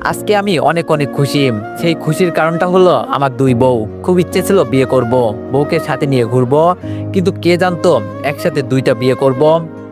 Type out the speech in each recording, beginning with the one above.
আজকে আমি অনেক অনেক খুশি। সেই খুশির কারণটা হলো আমার দুই বউ। খুব ইচ্ছে ছিল বিয়ে করব, বউকে সাথে নিয়ে ঘুরবো, কিন্তু কে জানতো একসাথে দুইটা বিয়ে করব।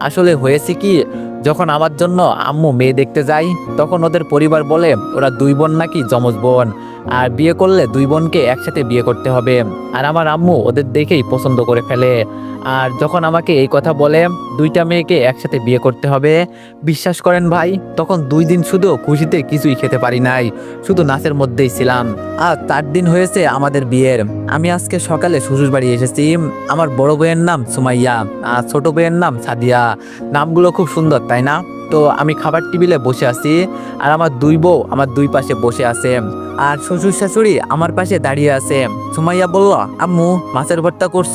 আসলে হয়েছে কি, যখন আমার জন্য আম্মু মেয়ে দেখতে যাই তখন ওদের পরিবার বলে, ওরা দুই বোন নাকি যমজ বোন? আর বিয়ে করলে দুই বোনকে একসাথে বিয়ে করতে হবে। আর আমার আম্মু ওদের দেখেই পছন্দ করে ফেলে। আর যখন আমাকে এই কথা বলে, দুইটা মেয়েকে একসাথে বিয়ে করতে হবে, বিশ্বাস করেন ভাই, তখন দুই দিন শুধু খুশিতে কিছুই খেতে পারি নাই। শুধু নাচের মধ্যেই ছিলাম। আর তার দিন হয়েছে আমাদের বিয়ের। আমি আজকে সকালে শ্বশুর বাড়ি এসেছি। আমার বড় বইয়ের নাম সুমাইয়া, আর ছোট বইয়ের নাম সাদিয়া। নামগুলো খুব সুন্দর, তাই না? তো আমি খাবার টেবিলে বসে আছি আর আমার দুই বউ আমার দুই পাশে বসে আছে। আর শ্বশুর শাশুড়ি আমার পাশে দাঁড়িয়ে আছে। সুমাইয়া বলল, আম্মু, মাছের ভর্তা করছ?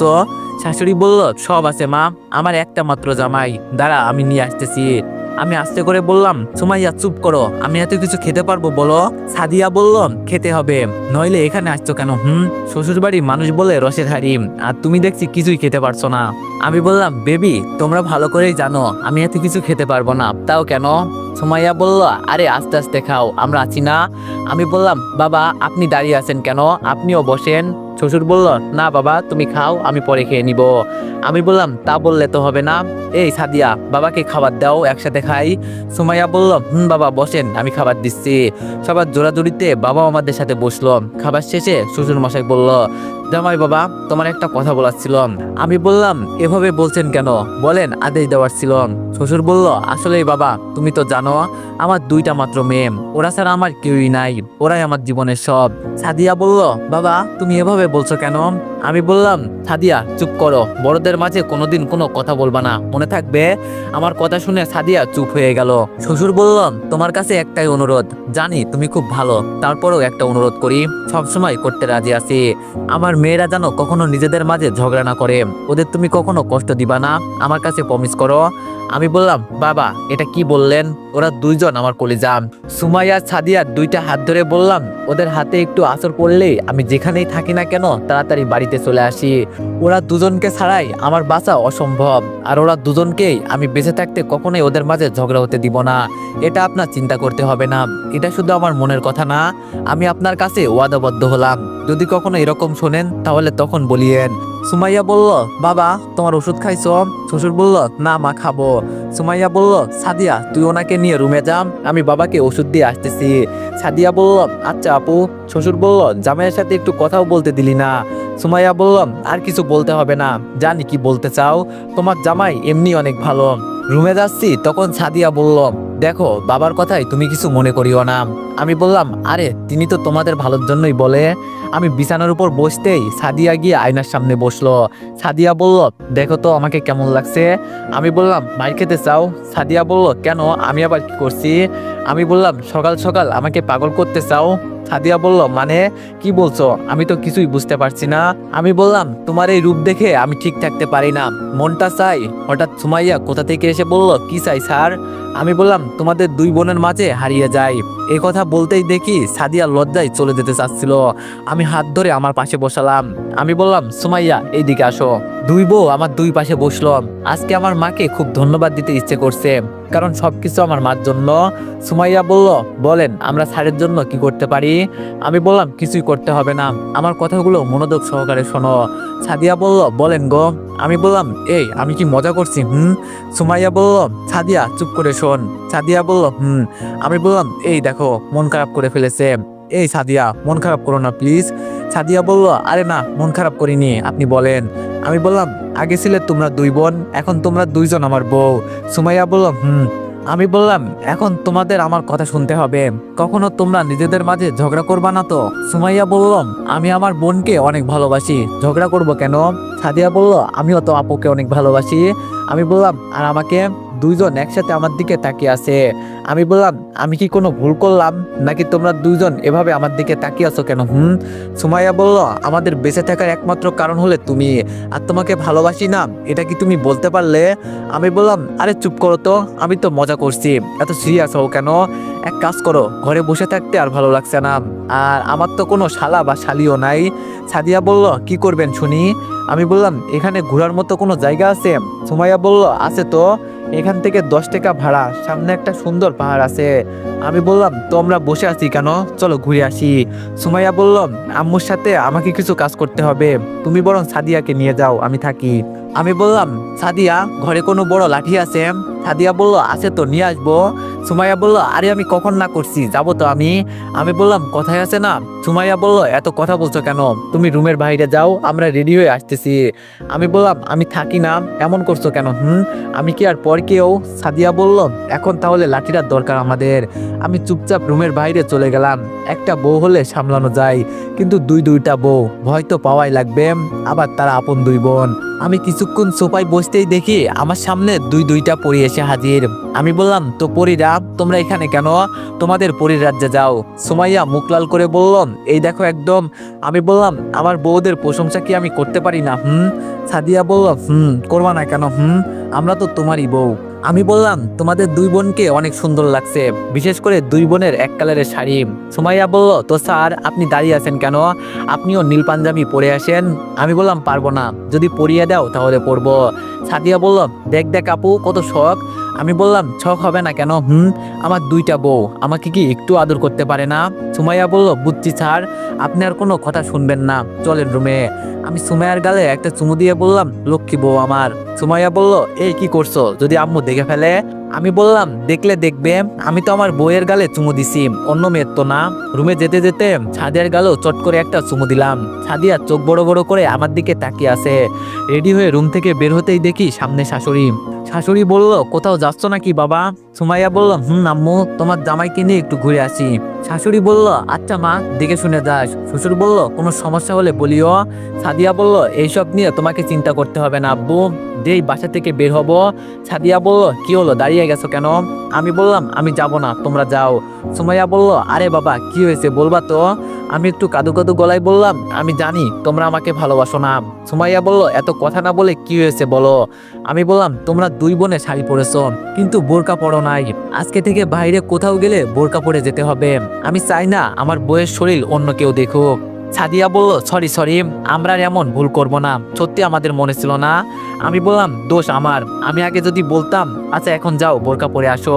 শাশুড়ি বলল, সব আছে মা, আমার একটা মাত্র জামাই। দাঁড়া, আমি নিয়ে আসতেছি। আমি আস্তে করে বললাম, সুমাইয়া, চুপ করো। আমি এত কিছু খেতে পারব, বলো? সাদিয়া বলল, খেতে হবে। নইলে এখানে আসছো কেন, হুম? শ্বশুর বাড়ি মানুষ বলে রসের হাড়ি, আর তুমি দেখছি কিছুই খেতে পারছ না। আমি বললাম, বেবি, তোমরা ভালো করেই জানো, আমি এত কিছু খেতে পারব না, তাও কেন? সুমাইয়া বলল, আরে, আস্তে আস্তে খাও, আমরা আছি না। আমি বললাম, বাবা, আপনি দাঁড়িয়ে আছেন কেন? আপনিও বসেন। শ্বশুর বলল, না বাবা, তুমি খাও, আমি পরে খেয়ে নিব। আমি বললাম, তা বললে তো হবে না। এই সাদিয়া, বাবাকে খাবার দাও, একসাথে খাই। সুমাইয়া বলল, হুম বাবা, বসেন, আমি খাবার দিচ্ছি। সবার জোরাজুরিতে বাবা আমাদের সাথে বসল। খাবার শেষে শ্বশুর মশাই বলল জামাই বাবা, তোমার একটা কথা বলার ছিল। আমি বললাম, এভাবে বলছেন কেন? বলেন, আদেশ দেওয়ার ছিল। শ্বশুর বলল আসলে বাবা, তুমি তো জানো, আমার দুইটা মাত্র মেয়ে। ওরা ছাড়া আমার কেউই নাই। ওরাই আমার জীবনের সব। সাদিয়া বলল, বাবা, তুমি এভাবে বলছো কেন? আমি বললাম, সাদিয়া, চুপ করো। বড়দের মাঝে কোনোদিন কোনো কথা বলবা না। মনে থাকবে, আমার কথা শুনে সাদিয়া চুপ হয়ে গেল। শ্বশুর বললাম, তোমার কাছে একটাই অনুরোধ। জানি তুমি খুব ভালো। তারপরেও একটা অনুরোধ করি। সবসময় করতে রাজি আছি। আমার মেয়েরা যেন কখনো নিজেদের মাঝে ঝগড়া না করে। ওদের তুমি কখনো কষ্ট দিবা না। আমার কাছে প্রমিস করো। আমি বললাম, বাবা, এটা কি বললেন? ওরা দুইজন আমার কলিজা। সুমাইয়া, সাদিয়া দুইটা হাত ধরে বললাম, ওদের হাতে একটু আসর পড়লেই আমি যেখানেই থাকি না কেন, তাড়াতাড়ি বাড়িতে চলে আসি। ওরা দুজনকে ছাড়াই আমার বাঁচা অসম্ভব। আর ওরা দুজনকেই আমি বেঁচে থাকতে কখনোই ওদের মাঝে ঝগড়া হতে দিব না। এটা আপনার চিন্তা করতে হবে না। এটা শুধু আমার মনের কথা না। আমি আপনার কাছে ওয়াদাবদ্ধ হলাম। যদি কখনো এরকম শোনেন, তাহলে তখন বলিয়েন। সুমাইয়া বলল, বাবা, তোমার ওষুধ খাইছো? শ্বশুর বলল, না, মা, খাব। সুমাইয়া বলল, সাদিয়া, তুই ওনাকে নিয়ে রুমে যাম, আমি বাবাকে ওষুধ দিয়ে আসতেছি। সাদিয়া বলল আচ্ছা আপু। শ্বশুর বলল, জামাইয়ের সাথে একটু কথাও বলতে দিলি না। সুমাইয়া বললাম আর কিছু বলতে হবে না, জানি কি বলতে চাও। তোমার জামাই এমনি অনেক ভালো। রুমে যাচ্ছি, তখন সাদিয়া বলল, দেখো, বাবার কথাই তুমি কিছু মনে করিও না। আমি বললাম, আরে, তিনি তো তোমাদের ভালোর জন্যই বলে। আমি বিছানার উপর বসতেই সাদিয়া গিয়ে আয়নার সামনে বসল। সাদিয়া বলল, দেখো তো আমাকে কেমন লাগছে। আমি বললাম মার খেতে চাও? সাদিয়া বলল, কেন? আমি আবার কি করছি? আমি বললাম, সকাল সকাল আমাকে পাগল করতে চাও? সাদিয়া বলল মানে? কি বলছো? আমি তো কিছুই বুঝতে পারছি না। আমি বললাম, তোমার এই রূপ দেখে আমি ঠিক থাকতে পারি না। মনটা চাই। হঠাৎ সুমাইয়া কোথা থেকে এসে বলল, কি চাই স্যার? আমি বললাম, তোমাদের দুই বোনের মাঝে হারিয়ে যাই। এই কথা বলতেই দেখি সাদিয়া লজ্জায় চলে যেতে চাচ্ছিল। আমি হাত ধরে আমার পাশে বসালাম। আমি বললাম, সুমাইয়া, এইদিকে আসো। দুই বউ আমার দুই পাশে বসলাম আজকে আমার মাকে খুব ধন্যবাদ দিতে ইচ্ছে করছে। কারণ সবকিছু আমার মার জন্য। সুমাইয়া বলল, বলেন, আমরা স্যারের জন্য কি করতে পারি? আমি বললাম, কিছুই করতে হবে না। আমার কথাগুলো মনোযোগ সহকারে শোনো। সাদিয়া বলল, বলেন গো। আমি বললাম, এই, আমি কি মজা করছি, হুম? সুমাইয়া বলল, সাদিয়া, চুপ করে শোন। সাদিয়া বলল, হুম। আমি বললাম, এই দেখো, মন খারাপ করে ফেলেছে। এই সাদিয়া, মন খারাপ করো না, প্লিজ। সাদিয়া বলল, আরে না, মন খারাপ করিনি, আপনি বলেন। আমি বললাম আগে ছিলে তোমরা দুই বোন, এখন তোমরা দুইজন আমার বউ। সুমাইয়া বলল, হুম, আমি বললাম, এখন তোমাদের আমার কথা শুনতে হবে। কখনো তোমরা নিজেদের মাঝে ঝগড়া করবা না তো? সুমাইয়া বললাম আমি আমার বোনকে অনেক ভালোবাসি। ঝগড়া করব কেন? সাদিয়া বলল, আমিও তো আপুকে অনেক ভালোবাসি। আমি বললাম, আর আমাকে? দুইজন একসাথে আমার দিকে তাকিয়ে আছে। আমি বললাম, আমি কি কোনো ভুল করলাম? নাকি তোমরা দুইজন এভাবে আমার দিকে তাকিয়ে আছো কেন? হুম? সুমাইয়া বলল, আমাদের বেঁচে থাকার একমাত্র কারণ হলে তুমি, আর তোমাকে ভালোবাসি না, এটা কি তুমি বলতে পারলে? আমি বললাম, আরে চুপ করো তো, আমি তো মজা করছি। এত সিরিয়াস হও কেন? এক কাজ করো, ঘরে বসে থাকতে আর ভালো লাগছে না। আর আমার তো কোনো শালা বা শালিও নাই। সাদিয়া বলল, কি করবেন শুনি? আমি বললাম, এখানে ঘোরার মতো কোনো জায়গা আছে? সুমাইয়া বলল, আছে তো। এখান থেকে দশ টাকা ভাড়া, সামনে একটা সুন্দর পাহাড় আছে। আমি বললাম, তোমরা বসে আছি কেন? চলো ঘুরে আসি। সুমাইয়া বলল, আম্মুর সাথে আমাকে কিছু কাজ করতে হবে। তুমি বরং সাদিয়াকে নিয়ে যাও, আমি থাকি। আমি বললাম, সাদিয়া, ঘরে কোনো বড় লাঠি আছে? সাদিয়া বলল, আছে তো, নিয়ে আসব। সুমাইয়া বলল, আরে, আমি কখন না করছি? যাব তো আমি। আমি বললাম কথায় আছে না। সুমাইয়া বলল, এত কথা বলছো কেন? তুমি রুমের বাইরে যাও, আমরা রেডি হয়ে আসতেছি। আমি বললাম, আমি থাকি না, এমন করছ কেন, হুম? আমি কি আর পর কেউ? সাদিয়া বলল, এখন তাহলে লাঠিটার দরকার আমাদের। আমি চুপচাপ রুমের বাইরে চলে গেলাম। একটা বউ হলে সামলানো যায়, কিন্তু দুই দুইটা বউ, ভয় তো পাওয়াই লাগবে। আবার তারা আপন দুই বোন। আমি কিছুক্ষণ সোফায় বসতেই দেখি, আমার সামনে দুই দুইটা এসে হাজির। আমি বললাম, তো পরীরা, তোমরা এখানে কেন? তোমাদের পরীর রাজ্যে যাও। সুমাইয়া মুখলাল করে বললাম এই দেখো একদম। আমি বললাম, আমার বউদের প্রশংসা কি আমি করতে পারি না, হুম? সাদিয়া বলল, হুম, করবা না কেন, হুম? আমরা তো তোমারই বউ। আমি বললাম, তোমাদের দুই বোনকে অনেক সুন্দর লাগছে, বিশেষ করে দুই বোনের এক কালারের শাড়ি। সুমাইয়া বলল, তো স্যার, আপনি দাঁড়িয়ে আছেন কেন? আপনিও নীল পাঞ্জাবি পরে আসেন। আমি বললাম, পারব না, যদি পরিয়ে দাও তাহলে পরবো। সাদিয়া বলল, দেখ দেখ আপু, কত শখ। আমি বললাম, ছক হবে না কেন? হুম, আমার দুইটা বউ। আমাকে কি একটু আদর করতে পারে না? সুমাইয়া বলল, বুঝছি স্যার, আপনি আর কোনো কথা শুনবেন না। চলেন রুমে। আমি সুমাইয়ার গালে একটা চুমু দিয়ে বললাম, লক্ষ্মী বউ আমার। সুমাইয়া বলল, এই কি করছ? যদি আম্মু দেখে ফেলে? আমি বললাম, দেখলে দেখবে, আমি তো আমার বইয়ের গালে চুমু দিছি, অন্য মেয়ের তো না। রুমে যেতে যেতে ছাদিয়ার গালেও চট করে একটা চুমু দিলাম। ছাদিয়া চোখ বড় বড় করে আমার দিকে তাকিয়ে আছে। রেডি হয়ে রুম থেকে বের হতেই দেখি সামনে শাশুড়ি। শাশুড়ি বলল, কোথাও যাচ্ছ নাকি বাবা? সুমাইয়া বলল, হুম, আম্মু, তোমার জামাইকে নিয়ে একটু ঘুরে আসি। শাশুড়ি বলল আচ্ছা মা, দেখে শুনে যাস। শ্বশুর বলল, কোনো সমস্যা হলে বলিও। সাদিয়া বলল, এইসব নিয়ে তোমাকে চিন্তা করতে হবে না, আব্বু। যেই বাসা থেকে বের হব। সাদিয়া বলল, কি হলো, দাঁড়িয়ে গেছো কেন? আমি বললাম, আমি যাব না, তোমরা যাও। সুমাইয়া বলল, আরে বাবা, কি হয়েছে বলবা তো? আমি একটু কাদু কাদু গলায় বললাম, আমি জানি, তোমরা আমাকে ভালোবাসো না। সুমাইয়া বলল, এত কথা না বলে কি হয়েছে বলো? আমি বললাম, তোমরা দুই বোনে শাড়ি পরেছো, কিন্তু বোরকা পরো নাই। আজকে থেকে বাইরে কোথাও গেলে বোরকা পরে যেতে হবে। আমি চাই না আমার বইয়ের শরীর অন্য কেউ দেখুক। সাদিয়া বলল, সরি সরি, আমরা এমন ভুল করব না। সত্যি আমাদের মনে ছিল না। আমি বললাম, দোষ আমার। আমি আগে যদি বলতাম আচ্ছা এখন যাও, বোরকা পরে আসো।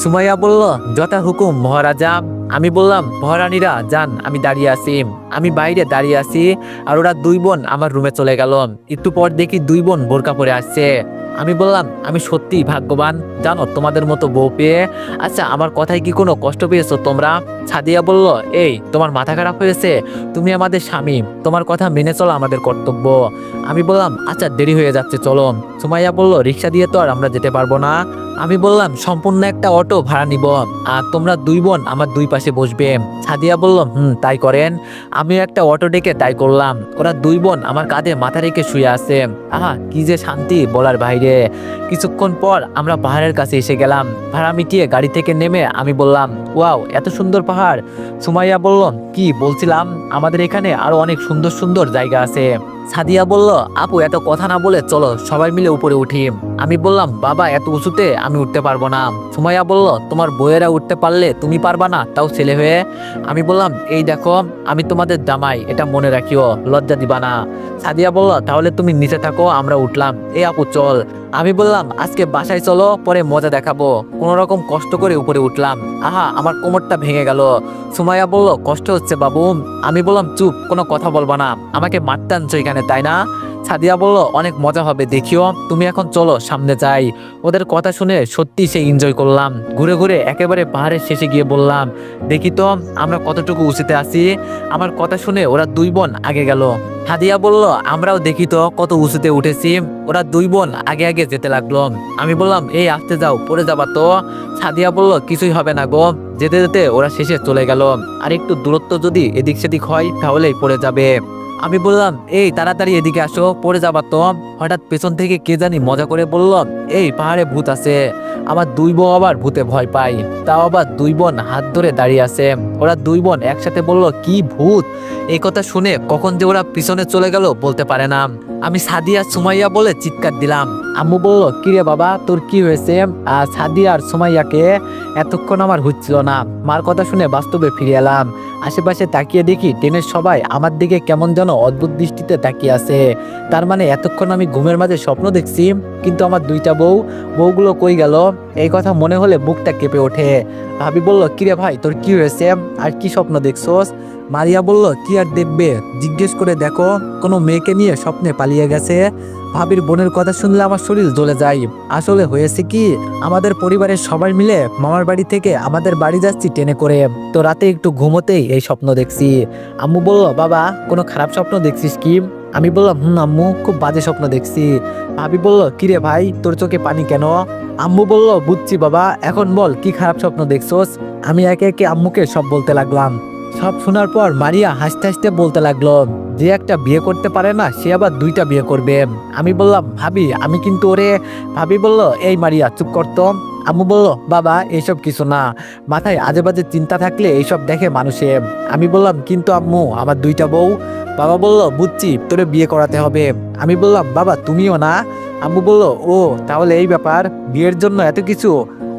সুমাইয়া বলল, যথা হুকুম, মহারাজা। আমি বললাম, মহারানীরা, যান, আমি দাঁড়িয়ে আছি। আমি বাইরে দাঁড়িয়ে আছি আর ওরা দুই বোন আমার রুমে চলে গেল। একটু পর দেখি দুই বোন বোরকা পরে আসছে। আমি বললাম, আমি সত্যিই ভাগ্যবান। জানো, তোমাদের মতো বউ পেয়ে আচ্ছা আমার কথায় কি কোনো কষ্ট পেয়েছ তোমরা? ছাদিয়া বলল, এই, তোমার মাথা খারাপ হয়েছে? তুমি আমাদের স্বামী। তোমার কথা মেনে চলো আমাদের কর্তব্য। আমি বললাম আচ্ছা দেরি হয়ে যাচ্ছে, চলো। সুমাইয়া বলল, রিক্সা দিয়ে তো আর আমরা যেতে পারব না। আমি বললাম, সম্পূর্ণ একটা অটো, ভাড়া নিব। আর তোমরা দুই বোন, আমার দুই পাশে বসবে। ছাদিয়া বলল, হুম, তাই করেন। আমি একটা অটো ডেকে তাই করলাম। ওরা দুই বোন আমার কাঁধে মাথা রেখে শুয়ে আছে। আহা, কি যে শান্তি বলার বাইরে। কিছুক্ষণ পর আমরা পাহাড়ের কাছে এসে গেলাম। ভাড়া মিটিয়ে গাড়ি থেকে নেমে আমি বললাম, ওয়াও, এত সুন্দর পাহাড়। সুমাইয়া বলল, কি বলছিলাম? আমাদের এখানে আরও অনেক সুন্দর সুন্দর জায়গা আছে। সাদিয়া বলল, আপু, এত কথা না বলে চলো, সবাই মিলে উপরে উঠি। আমি বললাম, বাবা, এত উঁচুতে আমি উঠতে পারব না। সুমাইয়া বলল, তোমার বইয়েরা উঠতে পারলে তুমি পারবা না, তাও ছেলে হয়ে? আমি বললাম, এই দেখো, আমি তোমাদের জামাই, এটা মনে রাখিও, লজ্জা দিবা না। সাদিয়া বলল, তাহলে তুমি নিচে থাকো, আমরা উঠলাম। এই আপু, চল। আমি বললাম, আজকে বাসায় চলো, পরে মজা দেখাবো। কোন রকম কষ্ট করে উপরে উঠলাম। আহা, আমার কোমরটা ভেঙে গেল। সুমাইয়া বলল, কষ্ট হচ্ছে বাবু। আমি বললাম, চুপ, কোনো কথা বলবা না। আমাকে মারতে আনছো এখানে, তাই না? সাদিয়া বলল, অনেক মজা হবে, দেখিও। তুমি এখন চলো, সামনে যাই। ওদের কথা শুনে সত্যি সে এনজয় করলাম। ঘুরে ঘুরে একেবারে পাহাড়ের শেষে গিয়ে বললাম, দেখি তো, আমরা কতটুকু উঁচুতে আছি? আমার কথা শুনে ওরা দুই বোন আগে গেল। হাদিয়া বলল, আমরাও দেখি তো, কত উঁচুতে উঠেছি। ওরা দুই বোন আগে আগে যেতে লাগল। আমি বললাম, এই, আসতে যাও, পড়ে যাবা তো। সাদিয়া বলল, কিছুই হবে না গো। যেতে যেতে ওরা শেষে চলে গেল। আর একটু দূরত্ব যদি এদিক সেদিক হয়, তাহলেই পড়ে যাবে। আমি বললাম, এই, তাড়াতাড়ি এদিকে আসো, পড়ে যাবা তো। হঠাৎ পেছন থেকে কে জানি মজা করে বললাম এই, পাহাড়ে ভূত আছে। আমার দুই বউ আবার ভূতে ভয় পাই তাও আবার দুই বোন হাত ধরে দাঁড়িয়ে আছে। ওরা দুই বোন একসাথে বলল, কি ভূত? এই কথা শুনে কখন যে ওরা পিছনে চলে গেল বলতে পারে না। আমি সাদিয়া সুমাইয়া বলে চিৎকার দিলাম। আম্মু বলল, কিরে বাবা, তোর কি হয়েছে? আর সাদিয়া আর সুমাইয়াকে এতক্ষণ আমার হচ্ছিল না। মার কথা শুনে বাস্তবে ফিরে এলাম। আশেপাশে তাকিয়ে দেখি ট্রেনের সবাই আমার দিকে কেমন যেন অদ্ভুত দৃষ্টিতে তাকিয়ে আছে। তার মানে এতক্ষণ আমি ঘুমের মাঝে স্বপ্ন দেখছি, কিন্তু আমার দুইটা বউ, বউগুলো কই গেল? এই কথা মনে হলে বুকটা কেঁপে ওঠে। ভাবি বলল, কিরে ভাই, তোর কি হয়েছে? আর কি স্বপ্ন দেখছোস? মারিয়া বলল, কি আর দেখবে? জিজ্ঞেস করে দেখো, কোনো মেয়েকে নিয়ে স্বপ্নে পালিয়ে গেছে। ভাবির বোনের কথা শুনলে আমার শরীর জ্বলে যায়। আসলে হয়েছে কি, আমাদের পরিবারের সবাই মিলে মামার বাড়ি থেকে আমাদের বাড়ি যাচ্ছি ট্রেনে করে। তো রাতে একটু ঘুমোতেই এই স্বপ্ন দেখছি। আম্মু বলল, বাবা, কোনো খারাপ স্বপ্ন দেখছিস কি? আমি বললাম, হুম, আম্মু, খুব বাজে স্বপ্ন দেখছি। ভাবি বলল কিরে ভাই, তোর চোখে পানি কেন? আম্মু বলল, বুঝছি বাবা, এখন বল, কি খারাপ স্বপ্ন দেখছোস? আমি একে একে আম্মুকে সব বলতে লাগলাম। সব শোনার পর মারিয়া হাসতে হাসতে বলতে লাগল, যে একটা বিয়ে করতে পারে না, সে আবার দুইটা বিয়ে করবে। আমি বললাম, ভাবি, আমি কিন্তু ওরে ভাবি বলল, এই মারিয়া, চুপ করতো আম্মু বলল, বাবা এইসব কিছু না। মাথায় আজে বাজে চিন্তা থাকলে এইসব দেখে মানুষে। আমি বললাম, কিন্তু আম্মু, আমার দুইটা বউ। বাবা বলল, বুঝছি, তোরে বিয়ে করাতে হবে। আমি বললাম, বাবা, তুমিও না? আম্মু বলল, ও, তাহলে এই ব্যাপার, বিয়ের জন্য এত কিছু?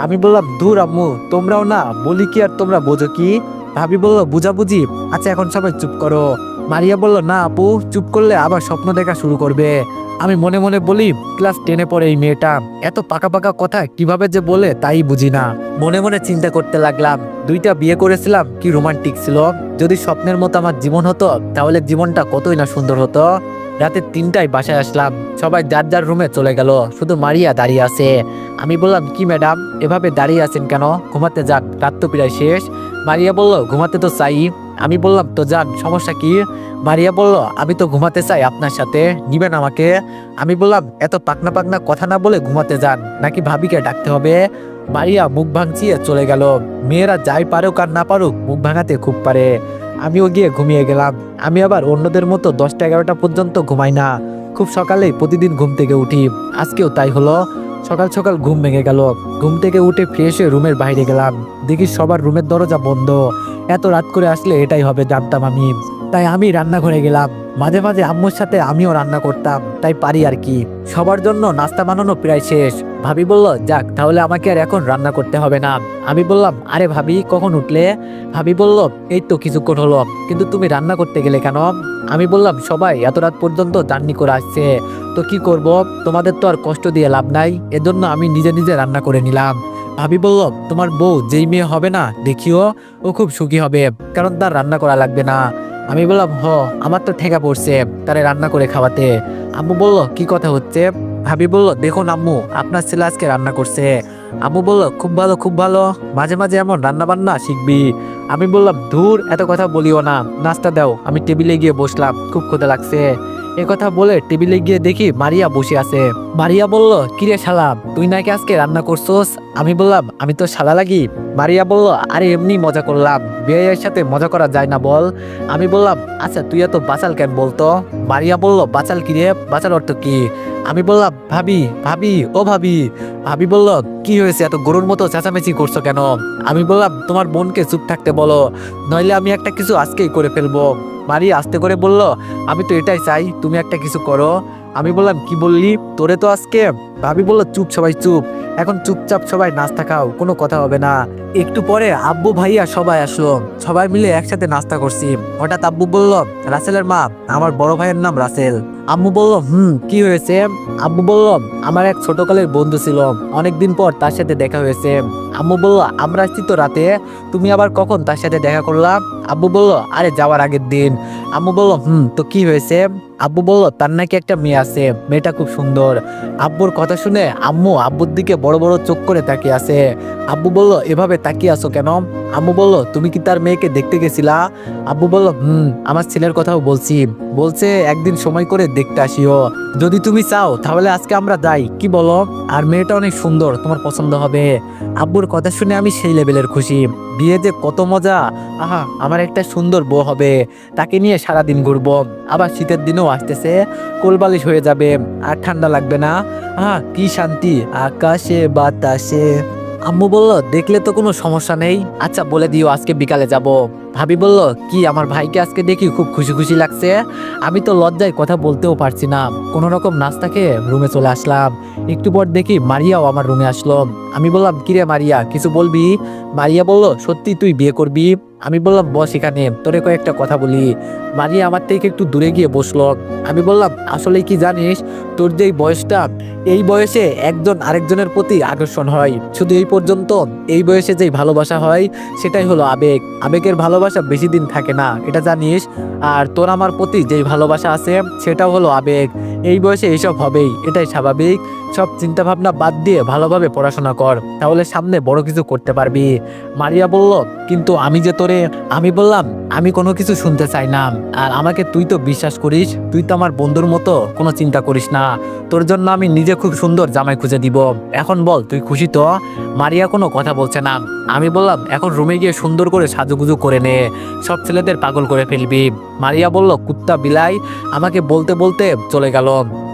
আমি বললাম দূর আম্মু, তোমরাও না, বলি কি আর তোমরা বোঝো কি? ভাবি বলল, বুঝাবুঝি? আচ্ছা এখন সবাই চুপ করো। মারিয়া বলল, না আপু, চুপ করলে আবার স্বপ্ন দেখা শুরু করবে। আমি মনে মনে বলি, ক্লাস টেনে পড়ে এই মেয়েটা। এত পাকা পাকা কথা কীভাবে যে বলে তাই বুঝি না। মনে মনে চিন্তা করতে লাগলাম, দুইটা বিয়ে করেছিলাম, কি রোমান্টিক ছিল। যদি স্বপ্নের মতো আমার জীবন হতো, তাহলে জীবনটা কতই না সুন্দর হতো? রাতে তিনটায় বাসায় আসলাম, সবাই যার যার রুমে চলে গেল, শুধু মারিয়া দাঁড়িয়ে আছে। আমি বললাম, কি ম্যাডাম, এভাবে দাঁড়িয়ে আছেন কেন? ঘুমাতে যাক, রাত তো প্রায় শেষ। মারিয়া বলল, ঘুমাতে তো চাই। আমি বললাম, তো যান, সমস্যা কি? মারিয়া বলল, আমি তো ঘুমাতে চাই আপনার সাথে, নিবেন আমাকে। আমি বললাম, এত পাকনা পাকনা কথা না বলে ঘুমাতে যান, নাকি ভাবিকে ডাকতে হবে? মারিয়া মুখ ভাঙচিয়ে চলে গেল। মেয়েরা যাই পারুক আর না পারুক, মুখ ভাঙাতে খুব পারে। আমিও গিয়ে ঘুমিয়ে গেলাম। আমি আবার অন্যদের মতো দশটা এগারোটা পর্যন্ত ঘুমাই না। খুব সকালেই প্রতিদিন ঘুম থেকে উঠি। আজকেও তাই হলো। সকাল সকাল ঘুম ভেঙে গেল। ঘুম থেকে উঠে ফ্রেশ হয়ে রুমের বাইরে গেলাম। দেখি সবার রুমের দরজা বন্ধ। এত রাত করে আসলে এটাই হবে জানতাম আমি। তাই আমি রান্নাঘরে গেলাম। মাঝে মাঝে আম্মুর সাথে আমিও রান্না করতাম। তাই পারি আর কি। সবার জন্য নাস্তা বানানো প্রায় শেষ। ভাবি বলল, যাক, তাহলে আমাকে আর এখন রান্না করতে হবে না। আমি বললাম, আরে ভাবি, কখন উঠলে? ভাবি বলল, এই তো কিছুক্ষণ হলো, কিন্তু তুমি রান্না করতে গেলে কেন? আমি বললাম, সবাই এত রাত পর্যন্ত জার্নি করে আসছে, তো কি করব? তোমাদের তো আর কষ্ট দিয়ে লাভ নাই, এজন্য আমি নিজে নিজে রান্না করে নিলাম। ভাবি বলল, তোমার বউ যেই মেয়ে হবে না, দেখিও, ও খুব সুখী হবে, কারণ তার রান্না করা লাগবে না। আমি বললাম, হ, আমার তো ঠেকা পড়ছে, তারে রান্না করে খাওয়াতে। আম্মু বলল, কি কথা হচ্ছে? ভাবি বলল, দেখুন আম্মু, আপনার ছেলে আজকে রান্না করছে। আম্মু বলল, খুব ভালো খুব ভালো। মাঝে মাঝে এমন রান্না বান্না শিখবি। আমি বললাম, ধুর, এত কথা বলিও না। নাস্তা দাও। আমি টেবিলে গিয়ে বসলাম, খুব ক্ষুদা লাগছে। এ কথা বলে টেবিলে গিয়ে দেখি মারিয়া বসে আছে। মারিয়া বলল কিরে শালা, তুই নাকি আজকে রান্না করছোস? আমি বললাম, আমি তো শালা লাগি। মারিয়া বলল, আরে, এমনি মজা করলাম। বিয়ের সাথে মজা করা যায় না বল। আমি বললাম আচ্ছা তুই এত বাঁচাল কেন বলতো? মারিয়া বলল, বাঁচাল কি রে? বাচাল অর্থ কি? আমি বললাম, ভাবি ভাবি, ও ভাবি। ভাবি বলল, কি হয়েছে? এত গরুর মতো চেঁচামেচি করছ কেন? আমি বললাম, তোমার বোনকে চুপ থাকতে বলো, নইলে আমি একটা কিছু আজকেই করে ফেলব। মারি আস্তে করে বলল, আমি তো এটাই চাই, তুমি একটা কিছু করো। আমি বললাম, কি বললি? তোরে তো আজকে? ভাবি বলল, চুপ, সবাই চুপ। এখন চুপচাপ সবাই নাস্তা খাও, কোনো কথা হবে না। একটু পরে আব্বু ভাইয়া সবাই আসলো। সবাই মিলে একসাথে নাস্তা করছি। হঠাৎ আব্বু বলল, রাসেলের মা, আমার বড় ভাইয়ের নাম রাসেল। আম্মু বলল, হুম, কি হয়েছে? আব্বু বলল, আমার এক ছোটকালের বন্ধু ছিল। অনেকদিন পর তার সাথে দেখা হয়েছে। আম্মু বলল, আমরা আসছি তো রাতে। তুমি আবার কখন তার সাথে দেখা করলাম আব্বু বলল, আরে, যাওয়ার আগের দিন। আম্মু বলল, হুম, তো কি হয়েছে? আব্বু বলল, তার নাকি একটা মেয়ে আছে, মেয়েটা খুব সুন্দর। আব্বুর কথা শুনে আম্মু আব্বুর দিকে বড় বড় চোখ করে তাকিয়ে আছে। আব্বু বলল, এভাবে তাকিয়ে আছো কেন? আম্মু বলল, তুমি কি তার মেয়েকে দেখতে গেছিলা? আব্বু বলল, হুম, আমার ছেলের কথাও বলছি। বলছে, একদিন সময় করে দেখতে আসিও। যদি তুমি চাও, তাহলে আজকে আমরা যাই। কি বলো? আর মেয়েটা অনেক সুন্দর, তোমার পছন্দ হবে। আব্বুর কথা শুনে আমি সেই লেভেলের খুশি। বিয়ে যে কত মজা! আহা, আমার একটা সুন্দর বউ হবে। তাকে নিয়ে সারাদিন ঘুরবো। আবার শীতের দিনও আসতেছে, কোলবালিশ হয়ে যাবে, আর ঠান্ডা লাগবে না। আহা, কি শান্তি! আকাশে বাতাসে। আম্মু বলল দেখলে তো কোনো সমস্যা নেই? আচ্ছা বলে দিও আজকে বিকালে যাব। ভাবি বলল, কি, আমার ভাইকে আজকে দেখি খুব খুশি খুশি লাগছে? আমি তো লজ্জায় কথা বলতেও পারছি না। কোনো রকম নাস্তা খেয়ে রুমে চলে আসলাম। একটু পর দেখি মারিয়াও আমার রুমে আসলো। আমি বললাম, কিরে মারিয়া, কিছু বলবি? মারিয়া বলল, সত্যি তুই বিয়ে করবি? আমি বললাম, বস এখানে, তোরে কয়েকটা কথা বলি। মারিয়া আমার থেকে একটু দূরে গিয়ে বসল। আমি বললাম আসলে কি জানিস, তোর যেই বয়সটা, এই বয়সে একজন আরেকজনের প্রতি আকর্ষণ হয়। শুধু এই পর্যন্ত, এই বয়সে যেই ভালোবাসা হয়, সেটাই হলো আবেগ। আবেগের ভালোবাসা বেশি দিন থাকে না, এটা জানিস। আর তোর আমার প্রতি যেই ভালোবাসা আছে সেটা হলো আবেগ। এই বয়সে এইসব হবেই, এটাই স্বাভাবিক। সব চিন্তা ভাবনা বাদ দিয়ে ভালোভাবে পড়াশোনা কর, তাহলে সামনে বড় কিছু করতে পারবি। মারিয়া বলল, কিন্তু আমি যে তোরে, আমি বললাম, আমি কোনো কিছু শুনতে চাই না। আর আমাকে তুই তো বিশ্বাস করিস, তুই তো আমার বন্ধুর মতো, কোনো চিন্তা করিস না। তোর জন্য আমি নিজে খুব সুন্দর জামাই খুঁজে দিব। এখন বল, তুই খুশি তো? মারিয়া কোনো কথা বলছে না। আমি বললাম, এখন রুমে গিয়ে সুন্দর করে সাজুগুজু করে নে। সব ছেলেদের পাগল করে ফেলবি। মারিয়া বলল, কুত্তা বিলাই, আমাকে বলতে বলতে চলে গেল।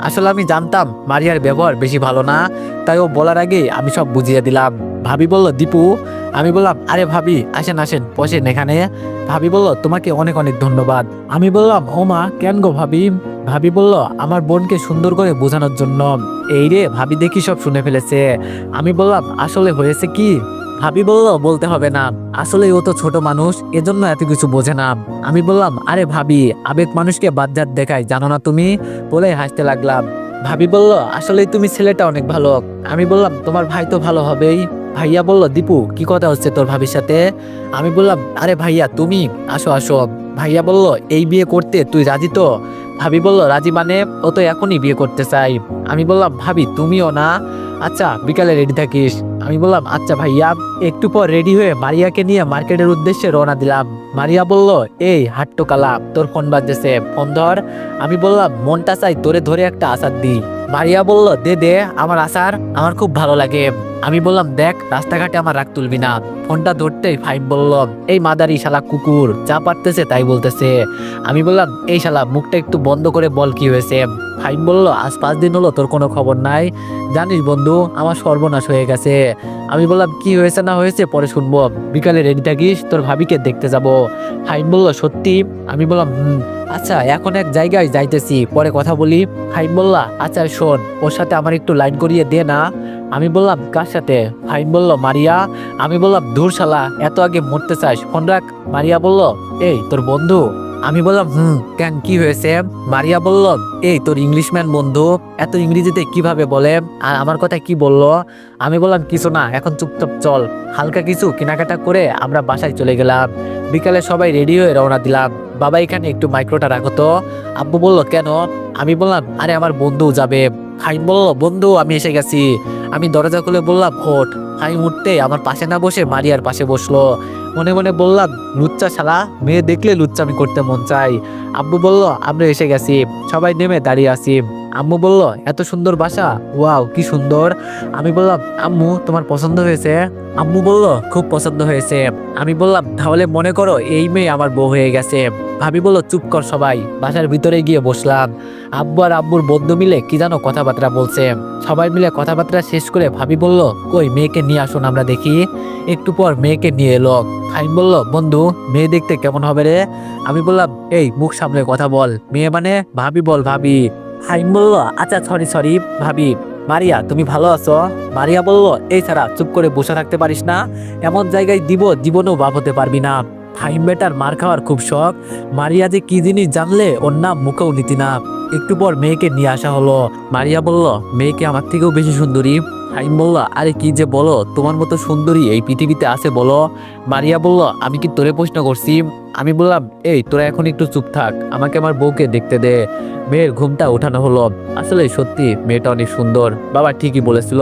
আসলে আমি জানতাম মারিয়ার ব্যবহার বেশি ভালো না, তাই ও বলার আগেই আমি সব বুঝিয়ে দিলাম। ভাবি বলল, দীপু? আমি বললাম, আরে ভাবি, আসেন আসেন, বসেন এখানে। ভাবি বলল, তোমাকে অনেক অনেক ধন্যবাদ। আমি বললাম, ও মা, কেন গো ভাবি? ভাবি বলল, আমার বোনকে সুন্দর করে বোঝানোর জন্য। এই রে, ভাবি দেখি সব শুনে ফেলেছে। আমি বললাম, আসলে হয়েছে কি? ভাবি বলল, বলতে হবে না। আসলে ও তো ছোট মানুষ, এজন্য এত কিছু বোঝে না। আমি বললাম, আরে ভাবি, আবেগ মানুষকে বাজ্জাত দেখায়, জানো না তুমি? বলে হাসতে লাগলাম। ভাবি বলল আসলে তুমি ছেলেটা অনেক ভালো। আমি বললাম, তোমার ভাই তো ভালো হবেই। ভাইয়া বলল, দীপু, কি কথা হচ্ছে তোর ভাবির সাথে? আমি বললাম, আরে ভাইয়া, তুমি? আসো আসো। ভাইয়া বলল, এই বিয়ে করতে তুই রাজি তো? ভাবি বলল, রাজি মানে ও তো এখনই বিয়ে করতে চাই। আমি বললাম, ভাবি, তুমিও না? আচ্ছা বিকালে রেডি থাকিস। আমি বললাম আচ্ছা ভাইয়া, একটু পর রেডি হয়ে মারিয়াকে নিয়ে মার্কেটের উদ্দেশ্যে রওনা দিলাম। মারিয়া বলল, এই হাট্টু কালাম তোর ফোন বাজতেছে, ফোন ধর। আমি বললাম, মনটা চাই তোরে ধরে একটা আসার দি মারিয়া বলল, দে দে, আমার আসার, আমার খুব ভালো লাগে। আমি বললাম, দেখ, রাস্তাঘাটে আমার রাগ তুলবি না। ফোনটা ধরতেই ফাইম বলল এই মাদারি শালা কুকুর, যা পারতেছে তাই বলতেছে। আমি বললাম, এই শালা, মুখটা একটু বন্ধ করে বল কি হয়েছে? ফাইম বলল, আজ পাঁচ দিন হলো তোর কোনো খবর নাই। জানিস বন্ধু, আমার সর্বনাশ হয়ে গেছে। আমি বললাম, কি হয়েছে না হয়েছে পরে শুনব। বিকালে রেডি থাকিস, তোর ভাবিকে দেখতে যাব। ফাইম বলল, সত্যি? আমি বললাম, হুম। আচ্ছা এখন এক জায়গায় যাইতেছি, পরে কথা বলি। ফাইম বললা আচ্ছা শোন, ওর সাথে আমার একটু লাইন করিয়ে দে না। আমি বললাম, কার সাথে? ফাইম বলল মারিয়া। আমি বললাম, ধুর শালা, এত আগে মরতে চাস। ফোন রাখ, মারিয়া বলল, এই, তোর বন্ধু? আমি বললাম, হুম, কেন, কি হয়েছে? মারিয়া বলল, এই, তোর ইংলিশম্যান বন্ধু, এত ইংরেজিতে কীভাবে বলে? আর আমার কথা কি বলল? আমি বললাম, কিছু না, এখন চুপচাপ চল। হালকা কিছু কেনাকাটা করে আমরা বাসায় চলে গেলাম। বিকালে সবাই রেডি হয়ে রওনা দিলাম। বাবা এখানে একটু মাইক্রোটা রাখো তো। আব্বু বলল, কেন? আমি বললাম, আরে আমার বন্ধু যাবে। আমি বলল, বন্ধু, আমি এসে গেছি। আমি দরজা খুলে বললাম, ওঠ। হাইম উঠতে আমার পাশে না বসে মারিয়ার পাশে বসল। মনে মনে বললাম, লুচ্চা শালা, মেয়ে দেখলে লুচ্চামি করতে মন চাই আব্বু বলল, আমরা এসে গেছি, সবাই নেমে দাঁড়িয়ে আছি। আম্মু বলল, এত সুন্দর বাসা, ওয়াও, কি সুন্দর। আমি বললাম, আম্মু, তোমার পছন্দ হয়েছে? আম্মু বলল, খুব পছন্দ হয়েছে। আমি বললাম, তাহলে মনে করো, এই মেয়ে আমার বউ হয়ে গেছে। ভাবি বলল, চুপ কর সবাই। বাসার ভিতরে গিয়ে বসলাম। আব্বু আর আব্বুর বন্ধু মিলে কি জানো কথাবার্তা বলছে। সবাই মিলে কথাবার্তা শেষ করে ভাবি বলল, কই, মেয়েকে নিয়ে আসুন, আমরা দেখি। একটু পর মেয়েকে নিয়ে এলো। ফাইন বলল, বন্ধু, মেয়ে দেখতে কেমন হবে রে? আমি বললাম, এই, মুখ সামলে কথা বল। মেয়ে মানে ভাবি বল, ভাবি। ফাইন বলল আচ্ছা সরি সরি ভাবি। মারিয়া, তুমি ভালো আছো? মারিয়া বলল, এই ছাড়া চুপ করে বসে থাকতে পারিস না। এমন জায়গায় দিব, জীবনেও বাপ হতে পারবি না। ফাইন বেটার মার খাওয়ার খুব শখ। মারিয়া যে কি জিনিস জানলে, ওর নাম মুখেও নিতি না। একটু পর মেয়েকে নিয়ে আসা হলো। মারিয়া বলল মেয়েকে আমার থেকেও বেশি সুন্দরী? ফাইন বলল আরে কি যে বলো? তোমার মতো সুন্দরী এই পৃথিবীতে আছে বলো। মারিয়া বলল আমি কি তোরে প্রশ্ন করছি? আমি বললাম, এই, তোরা এখন একটু চুপ থাক। আমাকে আমার বউকে দেখতে দে। মেয়ের ঘুমটা ওঠানো হলো। আসলে সত্যি মেয়েটা অনেক সুন্দর। বাবা ঠিকই বলেছিল,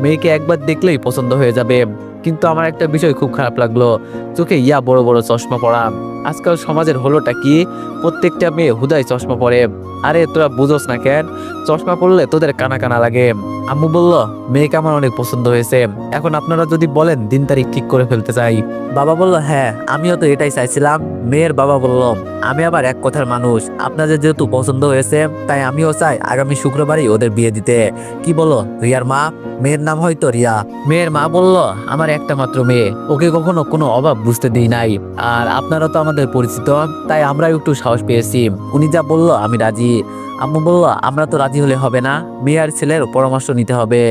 মেয়েকে একবার দেখলেই পছন্দ হয়ে যাবে। কিন্তু আমার একটা বিষয় খুব খারাপ লাগল। চোখে ইয়া বড় বড় চশমা পরা। আজকাল সমাজের হলোটা কি? প্রত্যেকটা মেয়ে হুদায় চশমা পরে। আরে, তোরা বুঝোস না কেন? চশমা পড়লে তোদের কানা কানা লাগে। আম্মু বলল, মেয়েকে আমার অনেক পছন্দ হয়েছে। এখন আপনারা যদি বলেন, দিন তারিখ ঠিক করে ফেলতে চাই। বাবা বলল হ্যাঁ আমিও তো এটাই চাইছিলাম। মেয়ের বাবা বলল, আমি আবার এক কথার মানুষ। আপনাদের যেহেতু পছন্দ হয়েছে, তাই আমিও চাই আগামী শুক্রবারই ওদের বিয়ে দিতে। কি বলো, রিয়ার মা? মেয়ের নাম হয়তো রিয়া। মেয়ের মা বলল, আমার একটা মাত্র মেয়ে। ওকে কখনো কোনো অভাব বুঝতে দিই নাই। আর আপনারা তো আমাদের পরিচিত, তাই আমরা একটু সাহস পেয়েছি। উনি যা বলল, আমি রাজি। আম্মু বলল, আমরা তো রাজি হলে হবে না। মেয়ে আর ছেলের পরামর্শ নিতে হবে।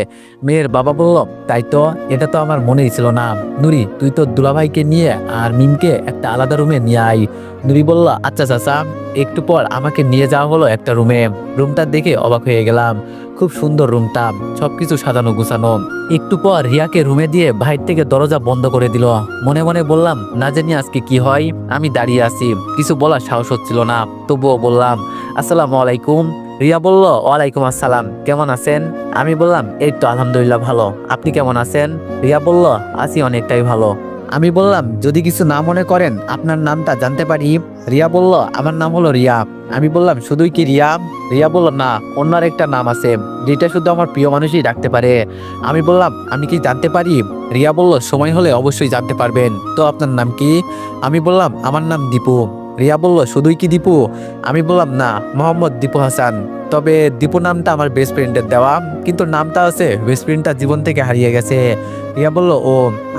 মেয়ের বাবা বলল, তাই তো, এটা তো আমার মনেই ছিল না। নুরি, তুই তো দুলাভাইকে নিয়ে আর মিমকে একটা আলাদা রুমে নিয়ে আই নুরি বলল আচ্ছা চাচা, একটু পর আমাকে নিয়ে যাওয়া হলো একটা রুমে। রুমটা দেখে অবাক হয়ে গেলাম। খুব সুন্দর রুমটা, সবকিছু সাজানো গুছানো। একটু পর রিয়াকে রুমে দিয়ে বাইর থেকে দরজা বন্ধ করে দিল। মনে মনে বললাম, না জানি আজকে কি হয়, আমি দাঁড়িয়ে আছি। কিছু বলার সাহস হচ্ছিল না। তবুও বললাম আসসালামু আলাইকুম। রিয়া বলল, ওয়ালাইকুম আসসালাম। কেমন আছেন? আমি বললাম, এই তো আলহামদুলিল্লাহ ভালো। আপনি কেমন আছেন? রিয়া বলল, আছি অনেকটাই ভালো। আমি বললাম, যদি কিছু না মনে করেন, আপনার নামটা জানতে পারি? রিয়া বলল, আমার নাম হলো রিয়া। আমি বললাম, শুধুই কি রিয়া? রিয়া বলল, না অন্য একটা নাম আছে। যেটা শুধু আমার প্রিয় মানুষই ডাকতে পারে। আমি বললাম, আমি কি জানতে পারি? রিয়া বলল, সময় হলে অবশ্যই জানতে পারবেন। তো আপনার নাম কি? আমি বললাম, আমার নাম দীপু। রিয়া বলল, শুধুই কি দীপু? আমি বললাম, না, মোহাম্মদ দীপু হাসান। তবে দীপু নামটা আমার বেস্ট ফ্রেন্ডের দেওয়া, কিন্তু নামটা আছে বেস্ট ফ্রেন্ডটা জীবন থেকে হারিয়ে গেছে। রিয়া বলল, ও,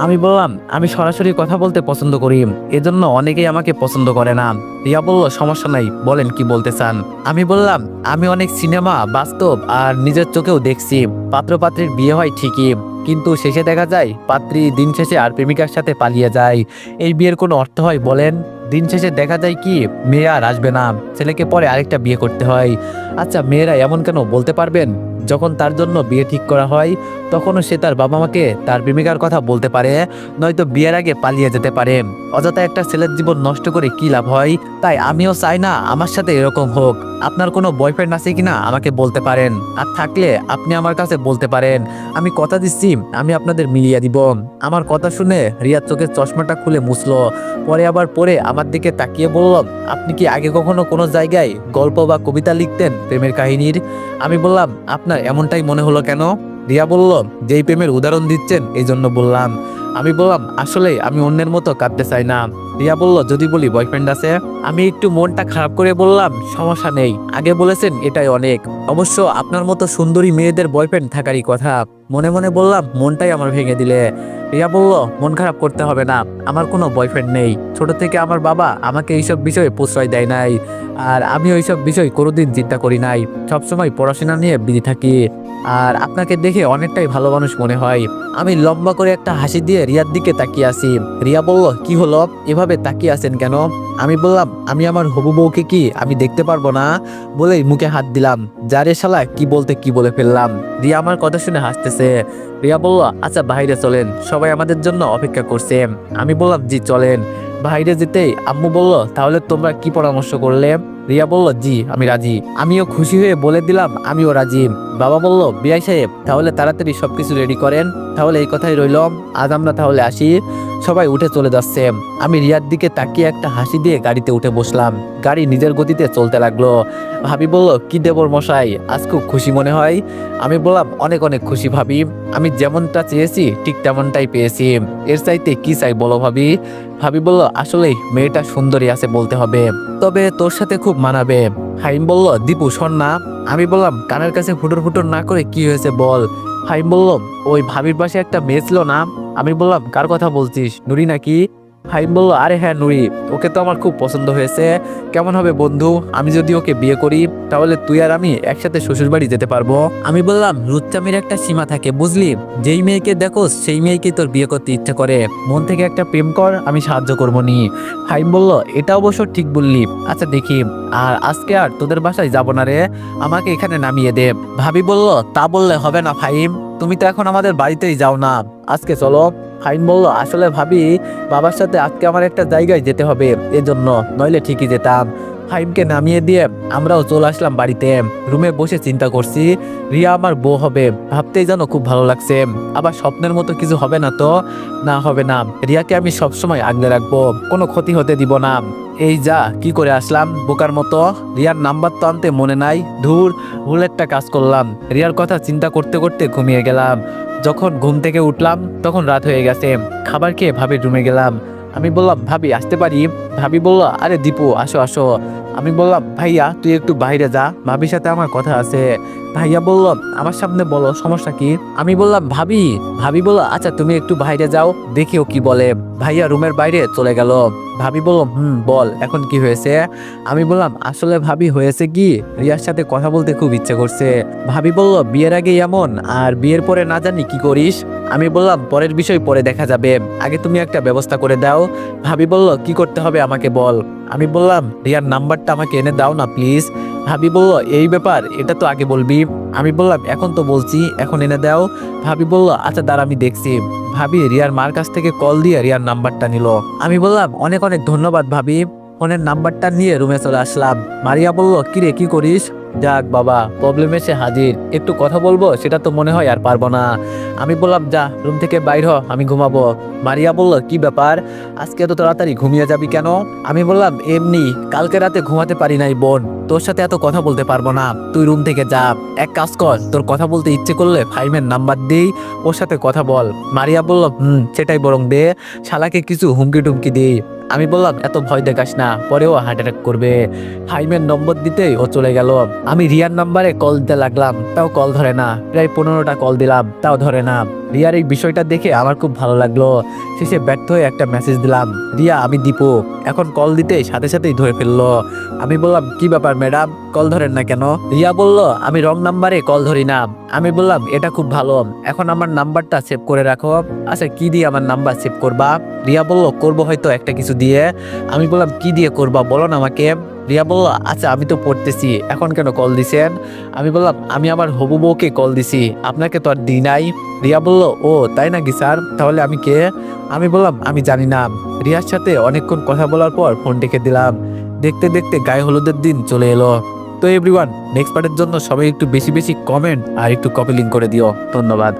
আমি বললাম, আমি সরাসরি কথা বলতে পছন্দ করি, এজন্য অনেকেই আমাকে পছন্দ করে না। রিয়া বলল, সমস্যা নাই, বলেন কি বলতে চান? আমি বললাম, আমি অনেক সিনেমা, বাস্তব আর নিজের চোখেও দেখছি, পাত্রপাত্রীর বিয়ে হয় ঠিকই, কিন্তু শেষে দেখা যায়, পাত্রী দিন শেষে আর প্রেমিকার সাথে পালিয়ে যায়। এই বিয়ের কোনো অর্থ হয় বলেন? দিন শেষে দেখা যায় কি, মেয়ে আর আসবে না। ছেলেকে পরে আরেকটা বিয়ে করতে হয়। আচ্ছা মেয়েরা এমন কেন বলতে পারবেন? যখন তার জন্য বিয়ে ঠিক করা হয়, তখনও সে তার বাবা মাকে তার প্রেমিকার কথা বলতে পারে, নয়তো বিয়ের আগে পালিয়ে যেতে পারে। অযথা একটা ছেলের জীবন নষ্ট করে কি লাভ হয়? তাই আমিও চাই না আমার সাথে এরকম হোক। আপনার কোনো বয়ফ্রেন্ড আছে কিনা আমাকে বলতে পারেন। আর থাকলে আপনি আমার কাছে বলতে পারেন, আমি কথা দিচ্ছি, আমি আপনাদের মিলিয়ে দিব। আমার কথা শুনে রিয়ার চোখের চশমাটা খুলে মুছলো। পরে আবার পরে আমার দিকে তাকিয়ে বলল, আপনি কি আগে কখনো কোনো জায়গায় গল্প বা কবিতা লিখতেন? প্রেমের কাহিনীর? আমি বললাম, আপনার এমনটাই মনে হলো কেন? রিয়া বলল, যেই প্রেমের উদাহরণ দিচ্ছেন এই জন্য বললাম। আমি বললাম আসলে আমি অন্যের মতো কাঁদতে চাই না। রিয়া বলল, যদি বলি বয়ফ্রেন্ড আছে, আমি একটু মনটা খারাপ করে বললাম, সমস্যা নেই। আগে বলেছেন, এটাই অনেক। অবশ্য আপনার মতো সুন্দরী মেয়েদের বয়ফ্রেন্ড থাকারই কথা। মনে মনে বললাম, মনটাই আমার ভেঙে দিলে। রিয়া বলল, মন খারাপ করতে হবে না, আমার কোনো বয়ফ্রেন্ড নেই। ছোট থেকে আমার বাবা আমাকে এইসব বিষয়ে প্রশ্রয় দেয় নাই। আর আমি ওইসব বিষয় কোনোদিন চিন্তা করি নাই। সবসময় পড়াশোনা নিয়ে বিজি থাকি। আর আপনাকে দেখে অনেকটাই ভালো মানুষ মনে হয়। আমি লম্বা করে একটা হাসি দিয়ে রিয়ার দিকে তাকিয়ে আছি। রিয়া বলল, কি হলো? এভাবে তাকিয়ে আছেন কেন? আমি বললাম, আমি আমার হবু বউকে কি আমি দেখতে পারব না? বলেই মুখে হাত দিলাম। যারে শালা, কি বলতে কি বলে ফেললাম? রিয়া আমার কথা শুনে হাসতেছে। রিয়া বলল আচ্ছা বাইরে চলেন। সবাই আমাদের জন্য অপেক্ষা করছে। আমি বললাম, জি, চলেন। বাইরে যেতেই আম্মু বলল, তাহলে তোমরা কি পরামর্শ করলে? রিয়া বলল, জি, আমি রাজি। আমিও খুশি হয়ে বলে দিলাম, আমিও রাজি। বাবা বলল বিআই সাহেব, তাহলে তাড়াতাড়ি সবকিছু রেডি করেন, তাহলে এই কথাই রইল, আজ আমরা তাহলে আসি। সবাই উঠে চলে যাচ্ছে। আমি রিয়ার দিকে তাকিয়ে একটা হাসি দিয়ে গাড়িতে উঠে বসলাম। গাড়ি নিজের গতিতে চলতে লাগল। ভাবি বলল, কি দেবর মশাই, আজ খুব খুশি মনে হয়? আমি বললাম, অনেক অনেক খুশি ভাবি। আমি যেমনটা চেয়েছি, ঠিক তেমনটাই পেয়েছি। এর চাইতে কি চাই বলো ভাবি? ভাবি বলল আসলে মেয়েটা সুন্দরী আছে বলতে হবে। তবে তোর সাথে খুব মানাবে। হাইম বলল, দীপু, শোন না। আমি বললাম, কানের কাছে ফুটুর ফুটুর না করে কি হয়েছে বল। হাইম বলল, ওই ভাবির পাশে একটা মেয়ে ছিল না? আমি বললাম, কার কথা বলছিস? নুরি নাকি? হাইম বলল আরে হ্যাঁ নুরি, ওকে তো আমার খুব পছন্দ হয়েছে। কেমন হবে বন্ধু? আমি যদি ওকে বিয়ে করি, তাহলে তুই আর আমি একসাথে শ্বশুর বাড়ি যেতে পারব। আমি বললাম, লুচ্চামির একটা সীমা থাকে, বুঝলি? যেই মেয়েকে দেখো, সেই মেয়েকে তোর বিয়ে করতে ইচ্ছে করে। মন থেকে একটা প্রেম কর, আমি সাহায্য করব নি। হাইম বলল এটা অবশ্য ঠিক বললি। আচ্ছা দেখি। আর আজকে আর তোদের বাসায় যাব না রে। আমাকে এখানে নামিয়ে দে। ভাবি বলল, তা বললে হবে না, ফাহিম। তুমি তো এখন আমাদের বাড়িতেই যাও না। আজকে চলো। ফাইন বলল, আসলে ভাবি, বাবার সাথে আজকে আমার একটা জায়গায় যেতে হবে, এজন্য। নইলে ঠিকই যেতাম। ফাইমকে নামিয়ে দিয়ে আমরাও চলে আসলাম বাড়িতে। রুমে বসে চিন্তা করছি, রিয়া আমার বউ হবে। ভাবতেই যেন খুব ভালো লাগছে। আবার স্বপ্নের মতো কিছু হবে না তো? না, হবে না। রিয়াকে আমি সবসময় আগলে রাখব। কোনো ক্ষতি হতে দিব না। এই যা, কি করে আসলাম? বোকার মতো? রিয়ার নাম্বার তো আনতে মনে নাই। ধুর, ভুল একটা কাজ করলাম। রিয়ার কথা চিন্তা করতে করতে ঘুমিয়ে গেলাম। যখন ঘুম থেকে উঠলাম, তখন রাত হয়ে গেছে। খাবার খেয়ে ভাবে রুমে গেলাম। আমি বললাম, ভাবি, আসতে পারি? ভাবি বলল, আরে দীপু, আসো আসো। আমি বললাম, ভাইয়া, তুই একটু বাইরে যা। ভাবির সাথে আমার কথা আছে। ভাইয়া বলল, আমার সামনে বলো, সমস্যা কি? আমি বললাম, ভাবি ভাবি বলল আচ্ছা তুমি একটু বাইরে যাও দেখিও কি বলে। ভাইয়া রুমের বাইরে চলে গেল। ভাবি বলল, হুম, বল, এখন কি হয়েছে? আমি বললাম, আসলে ভাবি হয়েছে কি? রিয়ার সাথে কথা বলতে খুব ইচ্ছে করছে। ভাবি বলল, বিয়ের আগে এমন, আর বিয়ের পরে না জানি কি করিস? আমি বললাম, পরের বিষয় পরে দেখা যাবে। আগে তুমি একটা ব্যবস্থা করে দাও। ভাবি বলল, কি করতে হবে আমাকে বল? আমি বললাম, রিয়ার নাম্বারটা আমাকে এনে দাও না, প্লিজ। ভাবি বলল এই ব্যাপার, এটা তো আগে বলবি। আমি বললাম, এখন তো বলছি, এখন এনে দাও। ভাবি বলল আচ্ছা দাঁড়া, আমি দেখছি। ভাবি, রিয়ার মার কাছ থেকে কল দিয়ে রিয়ার নাম্বারটা নিল। আমি বললাম, অনেক অনেক ধন্যবাদ ভাবি। ফোনের নাম্বারটা নিয়ে রুমে চলে আসলাম। মারিয়া বলল, কিরে, কি করিস? যাক বাবা প্রবলেম এসে হাজির। একটু কথা বলব, সেটা তো মনে হয় আর পারব না। আমি বললাম, যা রুম থেকে বাইর হ, আমি ঘুমাবো। মারিয়া বলল, কি ব্যাপার? আজকে এত তাড়াতাড়ি ঘুমিয়ে যাবি কেন? আমি বললাম, এমনি, কালকে রাতে ঘুমাতে পারি নাই, বোন। তোর সাথে এত কথা বলতে পারব না। তুই রুম থেকে যা। এক কাজ কর, তোর কথা বলতে ইচ্ছে করলে ফাইমের নাম্বার দিই, ওর সাথে কথা বল। মারিয়া বলল, হুম, সেটাই বরং দে। শালাকে কিছু হুমকি টুমকি দিই। আমি বললাম, এত ভয় দেখাস না। পরেও হার্ট অ্যাটাক করবে। হাইমের নম্বর দিতেই ও চলে গেল। আমি রিয়ার নাম্বারে কল দিতে লাগলাম, তাও কল ধরে না। প্রায় পনেরোটা কল দিলাম, তাও ধরে না। রিয়ার এই বিষয়টা দেখে আমার খুব ভালো লাগল। শেষে ব্যর্থ হয়ে একটা মেসেজ দিলাম, রিয়া, আমি দীপু। এখন কল দিতে সাথে সাথেই ধরে ফেলল। আমি বললাম, কি ব্যাপার ম্যাডাম কল ধরেন না কেন? রিয়া বলল, আমি রং নাম্বারে কল ধরি না। আমি বললাম, এটা খুব ভালো। এখন আমার নাম্বারটা সেভ করে রাখো। আচ্ছা কি দিয়ে আমার নাম্বার সেভ করবা? রিয়া বলল, করব হয়তো একটা কিছু দিয়ে। আমি বললাম, কি দিয়ে করবা? বলো না আমাকে। রিয়া বলল আচ্ছা আমি তো পড়তেছি। এখন কেন কল দিছেন? আমি বললাম, আমি আমার হবু বউকে কল দিছি। আপনাকে তো আর দিই নাই। রিয়া বলল, ও, তাই নাকি স্যার? তাহলে আমি কে? আমি বললাম, আমি জানি না। রিয়ার সাথে অনেকক্ষণ কথা বলার পর ফোন ডেকে দিলাম। দেখতে দেখতে গায়ে হলুদের দিন চলে এলো। তো এভরিওয়ান, নেক্সট পার্টের জন্য সবাই একটু বেশি বেশি কমেন্ট আর একটু কপি লিঙ্ক করে দিও। ধন্যবাদ।